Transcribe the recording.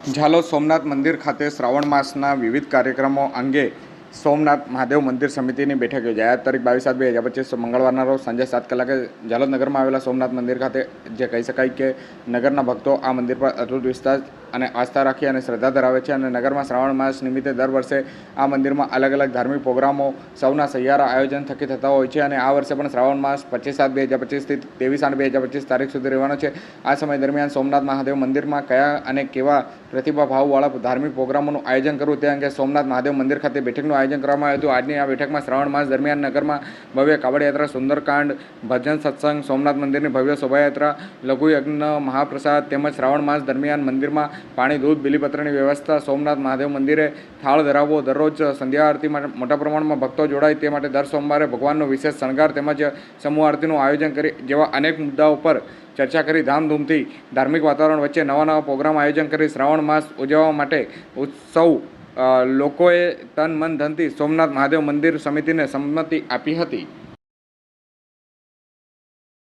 ઝાલોદ સોમનાથ મંદિર ખાતે શ્રાવણ માસના વિવિધ કાર્યક્રમો અંગે સોમનાથ મહાદેવ મંદિર સમિતિની બેઠક યોજાયા તારીખ બાવીસ સાત બે હજાર પચીસ મંગળવારના રોજ સાંજે સાત કલાકે ઝાલોદ નગરમાં આવેલા સોમનાથ મંદિર ખાતે જે કહી શકાય કે નગરના ભક્તો આ મંદિર પર અતૂટ વિશ્વાસ અને આસ્થા રાખી અને શ્રદ્ધા ધરાવે છે અને નગરમાં શ્રાવણ માસ નિમિત્તે દર વર્ષે આ મંદિરમાં અલગ અલગ ધાર્મિક પ્રોગ્રામો સૌના સહિયારા આયોજન થકી થતા હોય છે અને આ વર્ષે પણ શ્રાવણ માસ પચીસ સાત બે હજાર પચીસથી ત્રેવીસ આઠ બે હજાર પચીસ તારીખ સુધી રહેવાનો છે. આ સમય દરમિયાન સોમનાથ મહાદેવ મંદિરમાં કયા અને કેવા પ્રતિભા ભાવવાળા ધાર્મિક પ્રોગ્રામોનું આયોજન કરવું તે અંગે સોમનાથ મહાદેવ મંદિર ખાતે બેઠકનું આયોજન કરવામાં આવ્યું હતું. આજની આ બેઠકમાં શ્રાવણ માસ દરમિયાન નગરમાં ભવ્ય કાવડયાત્રા, સુંદરકાંડ, ભજન સત્સંગ, સોમનાથ મંદિરની ભવ્ય શોભાયાત્રા, લઘુયજ્ઞ, મહાપ્રસાદ તેમજ શ્રાવણ માસ દરમિયાન મંદિરમાં પાણી, દૂધ, બિલીપત્રની વ્યવસ્થા, સોમનાથ મહાદેવ મંદિરે થાળ ધરાવવો, દરરોજ સંધ્યા આરતી માટે મોટા પ્રમાણમાં ભક્તો જોડાય તે માટે દર સોમવારે ભગવાનનો વિશેષ શણગાર તેમજ સમૂહ આરતીનું આયોજન કરી જેવા અનેક મુદ્દાઓ પર ચર્ચા કરી ધામધૂમથી ધાર્મિક વાતાવરણ વચ્ચે નવા નવા પ્રોગ્રામ આયોજન કરી શ્રાવણ માસ ઉજવવા માટે ઉત્સવ લોકોએ તન મન ધનથી સોમનાથ મહાદેવ મંદિર સમિતિને સંમતિ આપી હતી.